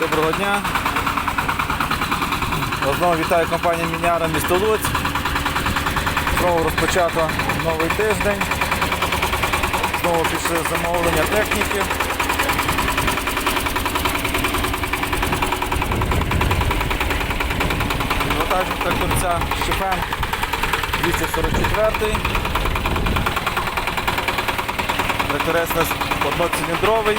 Доброго дня. Знову вітаю компанія Міняра місто Луцьк. Знову розпочато новий тиждень. Знову пішли замовлення техніки. Вантажник тракторця Шипен 244. Тракторець у нас одноциліндровий.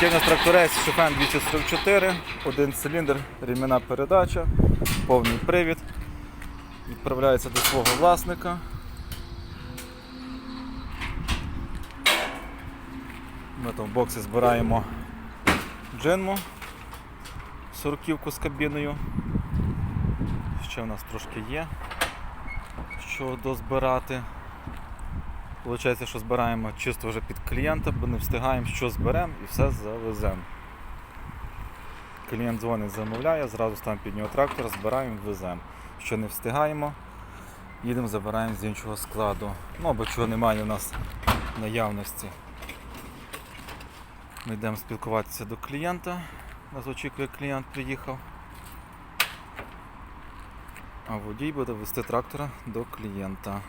У нас тракторець Шопен 244, один циліндр, рівняна передача, повний привід. Відправляється до свого власника. Ми там в боксі збираємо джинму, сороківку з кабіною. Ще в нас трошки є, що дозбирати. Получається, що збираємо чисто вже під клієнта, бо не встигаємо, що зберемо і все завеземо. Клієнт дзвонить, замовляє, зразу ставимо під нього трактор, збираємо, веземо. Що не встигаємо, їдемо, забираємо з іншого складу. Ну або чого немає у нас наявності. Ми йдемо спілкуватися до клієнта. Нас очікує клієнт приїхав. А водій буде вести трактора до клієнта.